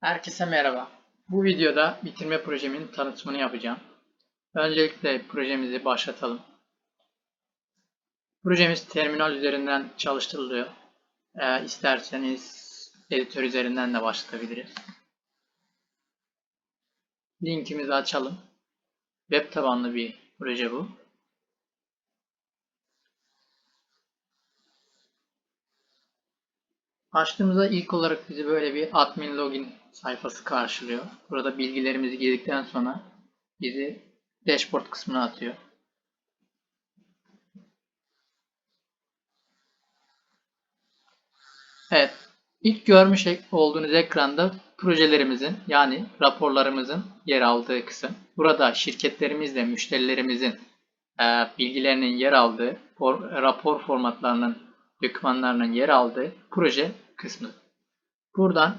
Herkese merhaba. Bu videoda bitirme projemin tanıtımını yapacağım. Öncelikle projemizi başlatalım. Projemiz terminal üzerinden çalıştırılıyor. Ee, isterseniz editör üzerinden de başlatabiliriz. Linkimizi açalım. Web tabanlı bir proje bu. Açtığımızda ilk olarak bizi böyle bir admin login sayfası karşılıyor. Burada bilgilerimizi girdikten sonra bizi dashboard kısmına atıyor. Evet, ilk görmüş olduğunuz ekranda projelerimizin yani raporlarımızın yer aldığı kısım. Burada şirketlerimizle müşterilerimizin e, bilgilerinin yer aldığı, rapor formatlarının, dokümanlarının yer aldığı proje kısmı. Buradan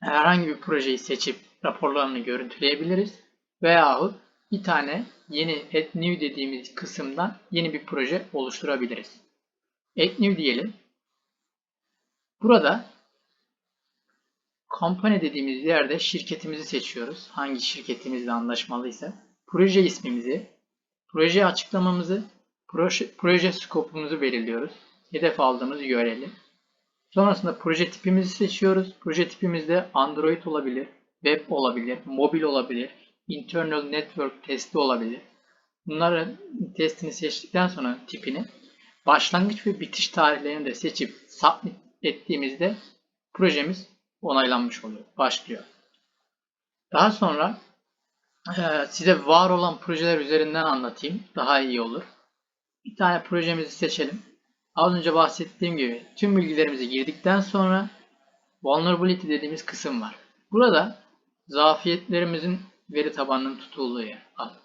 herhangi bir projeyi seçip raporlarını görüntüleyebiliriz. Veyahut bir tane yeni Add New dediğimiz kısımdan yeni bir proje oluşturabiliriz. Add New diyelim. Burada Company dediğimiz yerde şirketimizi seçiyoruz. Hangi şirketimizle anlaşmalıysa. Proje ismimizi, proje açıklamamızı, proje, proje skopumuzu belirliyoruz. Hedef aldığımız URL'i. Sonrasında proje tipimizi seçiyoruz. Proje tipimizde Android olabilir, web olabilir, mobil olabilir, internal network testi olabilir. Bunların testini seçtikten sonra tipini başlangıç ve bitiş tarihlerini de seçip submit ettiğimizde projemiz onaylanmış oluyor, başlıyor. Daha sonra e, size var olan projeler üzerinden anlatayım. Daha iyi olur. Bir tane projemizi seçelim. Az önce bahsettiğim gibi tüm bilgilerimizi girdikten sonra vulnerability dediğimiz kısım var. Burada zafiyetlerimizin veri tabanının tutulduğu yer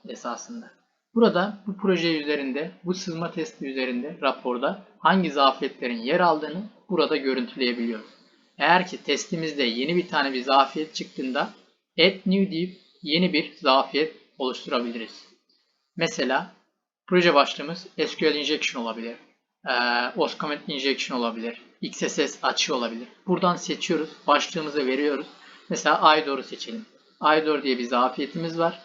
esasında. Burada bu proje üzerinde, bu sızma testi üzerinde raporda hangi zafiyetlerin yer aldığını burada görüntüleyebiliyoruz. Eğer ki testimizde yeni bir tane bir zafiyet çıktığında add new deyip yeni bir zafiyet oluşturabiliriz. Mesela proje başlığımız SQL injection olabilir e, Oscomet injection olabilir. XSS açı olabilir. Buradan seçiyoruz. Başlığımızı veriyoruz. Mesela IDOR'u seçelim. IDOR diye bir zafiyetimiz var.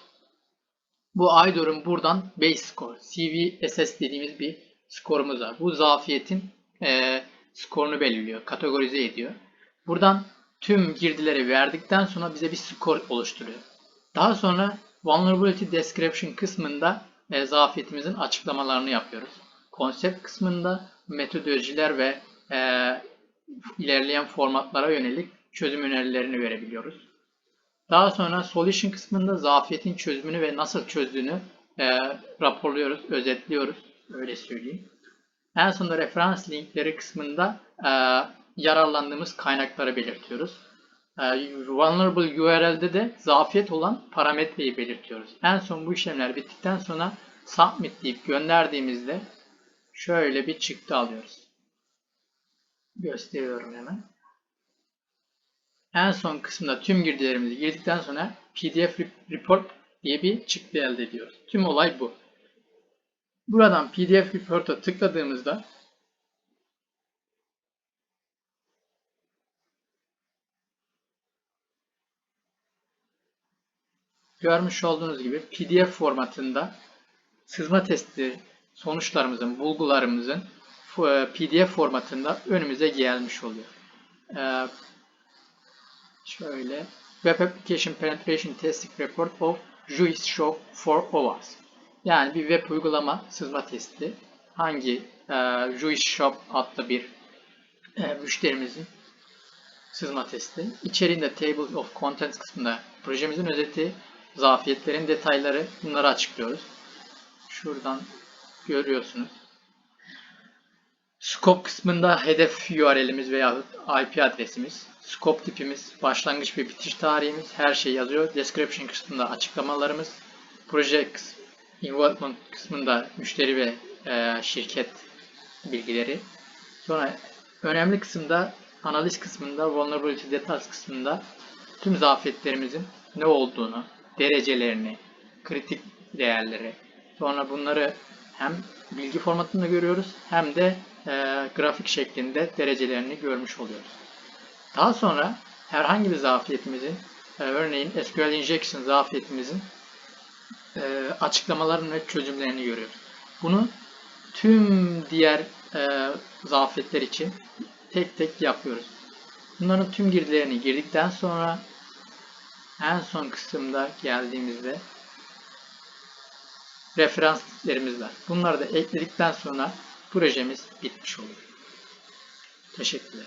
Bu IDOR'un buradan base score, CVSS dediğimiz bir skorumuz var. Bu zafiyetin e, skorunu belirliyor, kategorize ediyor. Buradan tüm girdileri verdikten sonra bize bir skor oluşturuyor. Daha sonra Vulnerability Description kısmında e, zafiyetimizin açıklamalarını yapıyoruz konsept kısmında metodolojiler ve e, ilerleyen formatlara yönelik çözüm önerilerini verebiliyoruz. Daha sonra solution kısmında zafiyetin çözümünü ve nasıl çözdüğünü e, raporluyoruz, özetliyoruz. Öyle söyleyeyim. En sonunda referans linkleri kısmında e, yararlandığımız kaynakları belirtiyoruz. E, vulnerable URL'de de zafiyet olan parametreyi belirtiyoruz. En son bu işlemler bittikten sonra submit deyip gönderdiğimizde şöyle bir çıktı alıyoruz. Gösteriyorum hemen. En son kısımda tüm girdilerimizi girdikten sonra PDF report diye bir çıktı elde ediyoruz. Tüm olay bu. Buradan PDF report'a tıkladığımızda görmüş olduğunuz gibi PDF formatında sızma testi sonuçlarımızın, bulgularımızın e, PDF formatında önümüze gelmiş oluyor. E, şöyle Web Application Penetration Testing Report of JUICE Show for OWASP. Yani bir web uygulama sızma testi. Hangi e, JUICE Shop adlı bir müşterimizin sızma testi. İçeriğinde Table of Contents kısmında projemizin özeti, zafiyetlerin detayları bunları açıklıyoruz. Şuradan görüyorsunuz. Scope kısmında hedef URL'imiz veya IP adresimiz, scope tipimiz, başlangıç ve bitiş tarihimiz her şey yazıyor. Description kısmında açıklamalarımız, proje involvement kısmında müşteri ve e, şirket bilgileri. Sonra önemli kısımda analiz kısmında vulnerability details kısmında tüm zafiyetlerimizin ne olduğunu, derecelerini, kritik değerleri, sonra bunları hem bilgi formatında görüyoruz hem de e, grafik şeklinde derecelerini görmüş oluyoruz. Daha sonra herhangi bir zafiyetimizin e, örneğin SQL injection zafiyetimizin e, açıklamalarını ve çözümlerini görüyoruz. Bunu tüm diğer e, zafiyetler için tek tek yapıyoruz. Bunların tüm girdilerini girdikten sonra en son kısımda geldiğimizde referanslarımız var. Bunları da ekledikten sonra projemiz bitmiş olur. Teşekkürler.